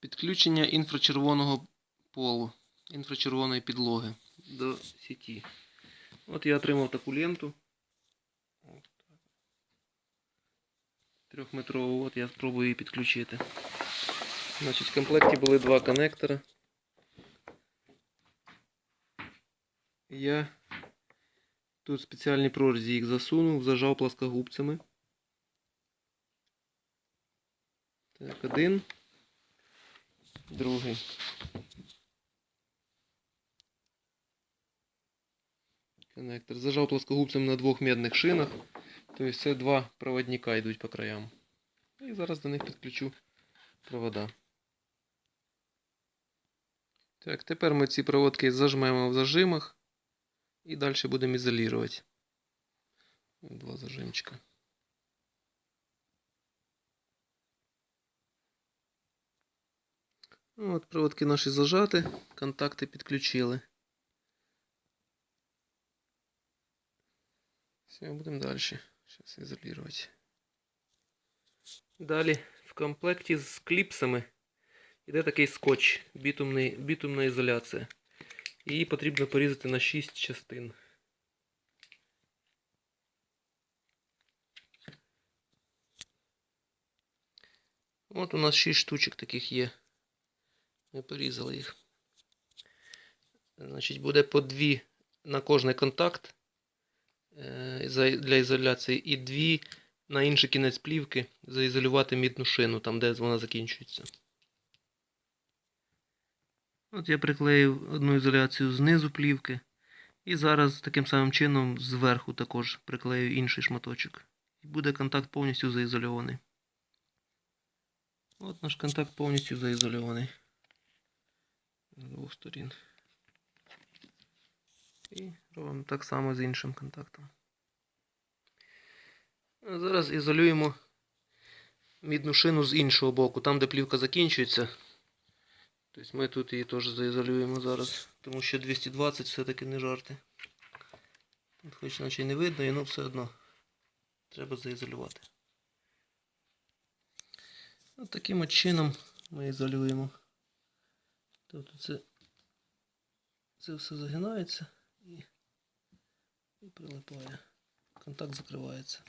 Підключення інфрачервоного полу, інфрачервоної підлоги до сіті. От я отримав таку ленту. Трьохметрову, от я спробую її підключити. Значить, в комплекті були два коннектора. Я тут спеціальні прорізі їх засунув, зажав плоскогубцями. Так, один. Другий. Коннектор. Зажав плоскогубцем на двох медних шинах. Тобто це два проводника йдуть по краям. І зараз до них підключу провода. Так, тепер ми ці проводки зажмемо в зажимах і далі будемо ізолювати. Два зажимчика. Ну, От проводки наші зажати, контакти підключили. Все, будемо далі. Зараз ізолювати. Далі в комплекті з кліпсами йде такий скотч, бітумний, бітумна ізоляція. Її потрібно порізати на 6 частин. От у нас 6 штучок таких є. Ми порізали їх. Значить, буде по дві на кожний контакт е, для ізоляції і дві на інший кінець плівки заізолювати мідну шину, там де вона закінчується. От я приклеїв одну ізоляцію знизу плівки. І зараз таким самим чином зверху також приклею інший шматочок. І буде контакт повністю заізольований. От наш контакт повністю заізольований. Двох сторін. І робимо так само з іншим контактом. Зараз ізолюємо мідну шину з іншого боку, там де плівка закінчується. Тобто ми тут її теж заізолюємо зараз, тому що 220 все-таки не жарти. Тут хоч наче не видно, але все одно треба заізолювати. От таким от чином ми ізолюємо. Тобто це, це все загинається і, і прилипає. Контакт закривається.